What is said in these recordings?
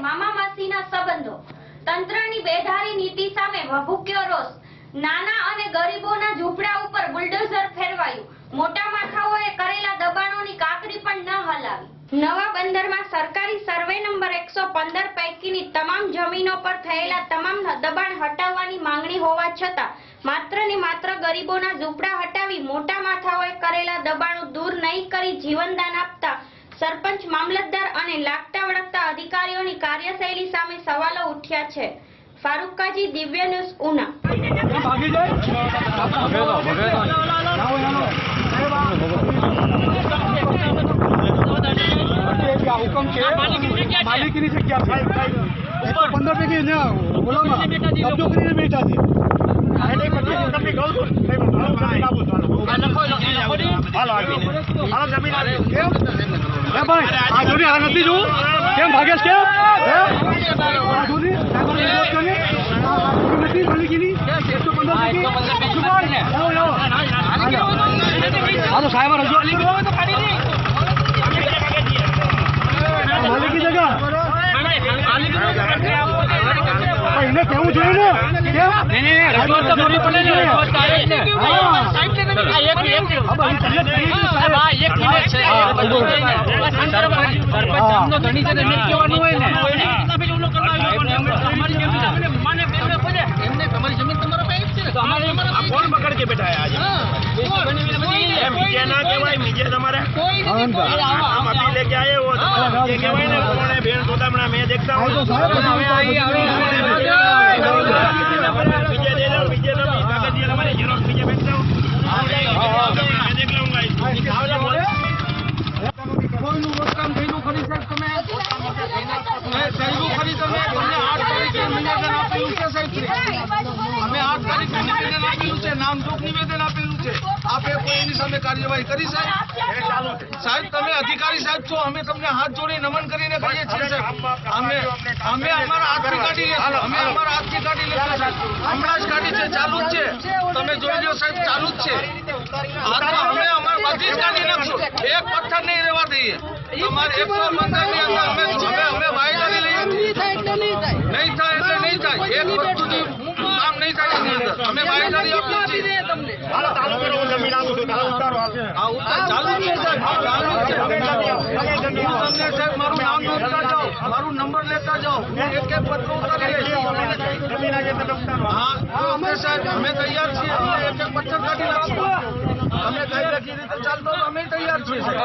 મામા માસીના સંબંધો. તંત્રની બેધારી નીતિ સામે ભભૂક્યો રોષ. નાના અને ગરીબોના ઝૂંપડા ઉપર બુલડોઝર ફેરવાયું. મોટા માથાઓએ કરેલા દબાણોની કાકરી પણ ન હલાવી. નવા બંદરમાં સરકારી સર્વે નંબર એકસો પંદર પૈકીની તમામ જમીનો પર થયેલા તમામ દબાણ હટાવવાની માંગણી હોવા છતાં, માત્ર ને માત્ર ગરીબોના ઝૂંપડા હટાવી મોટા માથાઓએ કરેલા દબાણો દૂર નહીં કરી જીવનદાન આપતા સરપંચ મામલતદાર અને લાગતા વળગતા અધિકારીઓની કાર્યશૈલી સામે સવાલો ઉઠ્યા છે ફારૂક કાજી દિવ્ય ન્યૂઝ ઉના હુકમ છે માલિકીની જગ્યા પંદર ટકી ઓલામાં કબજો કરીને બેઠા છે નથી જોવું કેમ ભાગેશ કેમ સાહેબ આ જોડી આ જોડી વિરોધ કરીને? આ જોડી નથી માલિકીની એકસો પંદર પૈકી શું ભાઈ? આવો, આવો. હાલો સાહેબ રજૂઆત કરો. આ માલિકી જગા પણ એને કેવું જોઈએ ને રજૂઆત તો કરવી પડે ને રજૂઆત આવે જ ને ગઈ છે, સાહેબ. કોણ પકડ કે બેઠા આજે એમ મીડિયા ના કહેવાય મીડિયા તમારે દેખતા હું અમે આઠ તારીખ નિવેદન આપેલું છે નામજોગ નિવેદન આપેલું છે. આપે કોઈ એની સામે કાર્યવાહી કરી સાહેબ? સાહેબ તમે અધિકારી સાહેબ છો. અમે તમને હાથ જોડી નમન કરી અમે અમે અમારા હાથથી કાઢી લેશું. અમે અમારા હાથથી કાઢી લેશું. હમણાં જ કાઢી છે ચાલુ જ છે. તમે જોઈ લો સાહેબ ચાલુ જ છે. અમે અમારા બધી જ કાઢી નાખશું. એક પથ્થર નહીં રહેવા દઈએ. તમારે એકસો પંદરની અંદર અમે અમે અમે વાયદાની લઈએ. નહીં થાય એટલે નહીં થાય. એક વસ્તુ કામ નહીં થાય એની અંદર. અમે વાયદાની આપીએ છીએ. ચાલુ હું છું. ચાલો ઉતારો હાલ. આ ઉતાર ચાલુ છે. સાહેબ ચાલુ છે. તમને સાહેબ સાહેબ અમે તૈયાર છીએ અમે એક એક પથ્થર કાઢી નાખશું અમે કઈ રાખી રીતે ચાલતો તો અમે તૈયાર છીએ સાહેબ.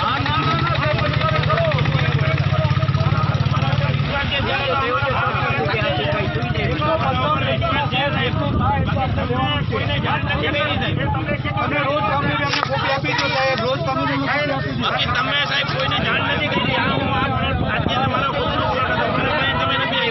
હા ના ના ના સાહેબ પછી તમે કરો તમે રોજ તમને બી અમને કોપી આપી દો સાહેબ રોજ તમને બી કોપી આપી દો બાકી તમે સાહેબ કોઈને જાણ નથી કરી આ હું આ અત્યારે મારા ખોટું છે તમારા પાસે તમે નથી